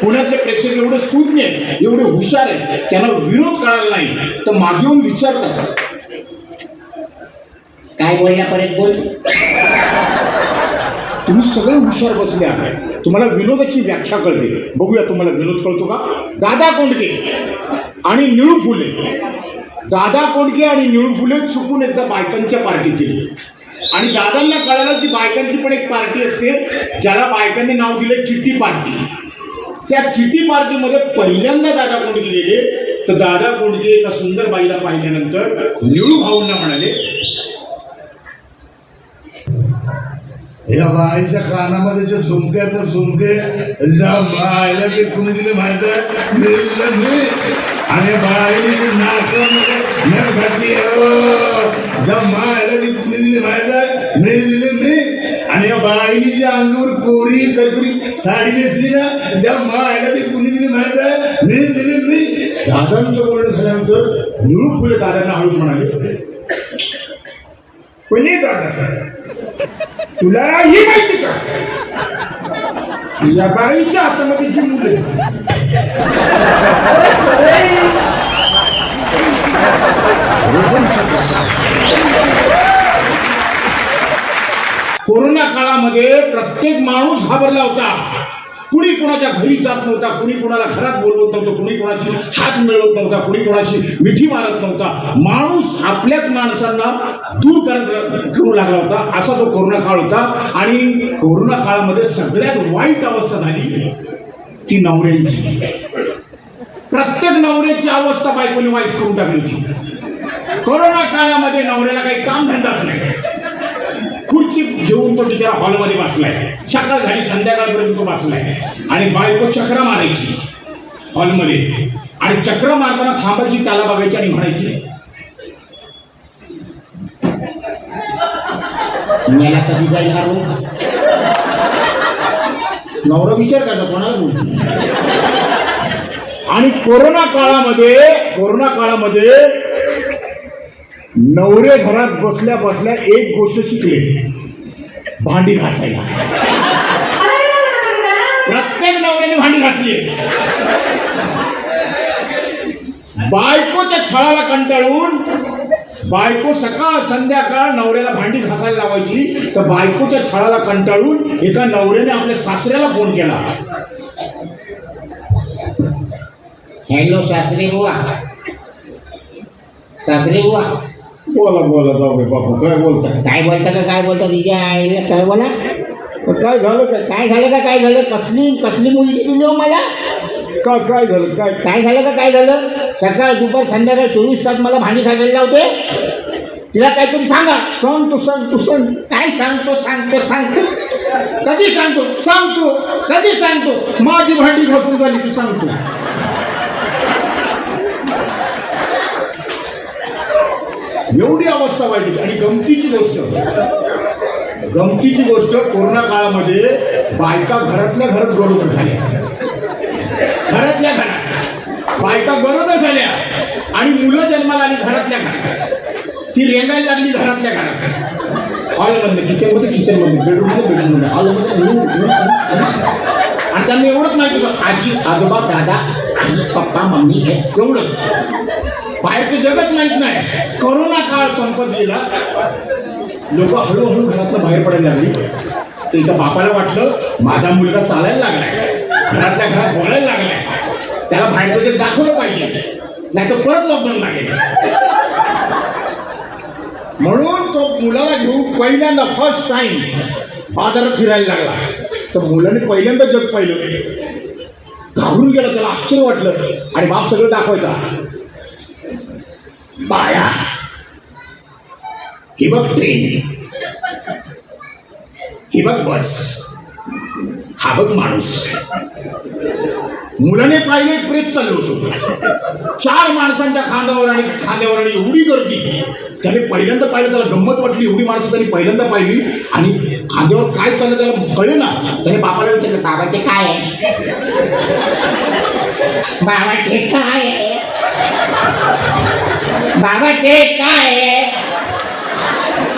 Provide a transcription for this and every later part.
पुण्यातले प्रेक्षक एवढे सुज्ञ आहेत एवढे हुशार आहेत त्यांना विरोध कळाला नाही तर मागे येऊन विचारतात. काय बोलला परत बोल. तुम्ही सगळे हुशार बसले आहे तुम्हाला विनोदाची व्याख्या कळते. बघूया तुम्हाला विनोद कळतो का? दादा कोंडके आणि निळू फुले. दादा कोंडके आणि निळू फुले चुकून एकदा बायकांच्या पार्टी केली आणि दादांना कळालं की बायकांची पण एक पार्टी असते ज्याला बायकांनी नाव दिले किटी पार्टी. त्या किती पार्टीमध्ये पहिल्यांदा दादा कोंडके गेले तर दादा कोंडके एका सुंदर बाईला पाहिल्यानंतर निळू भाऊंना म्हणाले या बाईच्या कानामध्ये जे झुमके तर झुमके बायला ते कुणी दिले माहीत आहे? आणि बाईचे नाकामध्ये नख घातली हो. कुणी दिले माहीत आहे? मी आणि बाईने जी अंगावर कोरी कर्करी साडी नेसली ना ज्या मायला ते कुणी दिली माहीत आहे? मी दिली मी. दादांचं बोलणं झाल्यानंतर निळू फुले दादांना हळूच म्हणाले कोणी दादा तुला ही माहिती का? तुझ्या बाईच्या हातामध्ये जी मुलं आहेत. कोरोना एक माणूस घाबरला होता. कुणी कोणाच्या घरी जात नव्हता कुणी कोणाला घरात बोलवत नव्हतं कुणी कोणाची हात मिळवत नव्हता कुणी कोणाची मिठी मारत नव्हता. माणूस आपल्याच माणसांना दूर करत करू लागला होता. असा तो कोरोना काळ होता आणि कोरोना काळामध्ये सगळ्यात वाईट अवस्था झाली ती नवऱ्यांची. प्रत्येक नवऱ्याची अवस्था बायकोने वाईट करून टाकली होती. कोरोना काळामध्ये नवऱ्याला काही काम धंदाच नाही. खुर्ची घेऊन तो बिचारा हॉलमध्ये बसलाय. सकाळ झाली संध्याकाळपर्यंत तो बसलाय. आणि बायको चक्र मारायची हॉलमध्ये. आणि चक्र मारताना थांबायची त्याला बघायची आणि म्हणायची मला कधी जाईल हा रोग? नवरा विचार करायचा कोणाला आणि कोरोना काळामध्ये कोरोना काळामध्ये नवरे घरात बसल्या बसल्या एक गोष्ट शिकले. भांडी घासायला. प्रत्येक नवऱ्याने भांडी घासली. बायकोच्या छळाला कंटाळून बायको सकाळ संध्याकाळ नवऱ्याला भांडी घासायला लावायची तर बायकोच्या छळाला कंटाळून एका नवऱ्याने आपल्या सासऱ्याला फोन केला. हॅलो सासरे बुवा. सासरे बुवा. बोला बोला जाऊ बे बापू काय बोलता काय बोलता का काय बोलता? तिच्या आईला काय बोला? काय झालं काय काय झालं का काय झालं? कसली कसली मुलगी दिली हो मला? काय काय झालं काय? काय झालं का काय झालं? सकाळ दुपार संध्याकाळ चोवीस तास मला भांडी घासायला लावते. तिला काहीतरी सांगा. सांग तू सांग तू सांग. काय सांगतो सांगतो सांगतो? कधी सांगतो? सांगतो कधी सांगतो? माझी भांडी घासून झाली की सांगतो. एवढी अवस्था वाईट होती आणि गमतीची गोष्ट. गमतीची गोष्ट कोरोना काळामध्ये बायका घरातल्या घरात गरोदर झाल्या. घरातल्या घरात. बायका गरोदर झाल्या. आणि मुलं जन्माला आली घरातल्या घरात. ती रेंगायला लागली घरातल्या घरात. हॉलमध्ये किचनमध्ये किचनमध्ये बेडरूममध्ये बेडरूममध्ये हॉलमध्ये आणि त्यांना एवढंच माहिती होतं आजी आजोबा दादा आई पप्पा मम्मी हे एवढंच. बाहेरचं जगत माहीत नाही. करोना काळ संपत गेला. लोक हळूहळू घरातनं बाहेर पडायला लागली. तर बापाला वाटलं माझा मुलगा चालायला लागलाय. घरातल्या घरात बोलायला लागलाय. त्याला बाहेरचं ते दाखवलं पाहिजे. नाही तर परत लॉकडाऊन लागेल. म्हणून तो मुलाला घेऊन पहिल्यांदा फर्स्ट टाइम बाजारात फिरायला लागला. तर मुलाने पहिल्यांदा जग पाहिलं. घाबरून गेलं त्याला आश्चर्य वाटलं. आणि बाप सगळं दाखवायचा. बाया कि बघ ट्रेन कि बघ बस. हा बघ माणूस. मुलाने पाहिले प्रेत चाललो होतो. चार माणसांच्या खांद्यावर आणि खांद्यावर आणि एवढी गर्दी. त्याने पहिल्यांदा पाहिलं त्याला गंमत वाटली. एवढी माणसं त्यांनी पहिल्यांदा पाहिली. आणि खांद्यावर काय चाललं त्याला कळे ना त्याने बापाला विचारलं बाबा ते काय आहे? बाबा ते काय आहे? बाबा ते काय?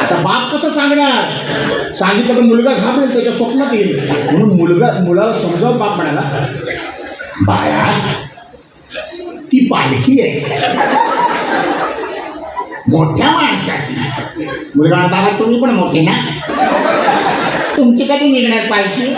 आता बाप कसं सांगणार? सांगितलं पण मुलगा घाबरेल त्याच्या स्वप्नात येईल. म्हणून मुलगा मुलाला समजावं बाप म्हणाला बाया ती पालखी आहे. मोठ्या माणसाची. मुलगा बाबा तुम्ही पण मोठे ना? तुमची कधी निघणार पालखी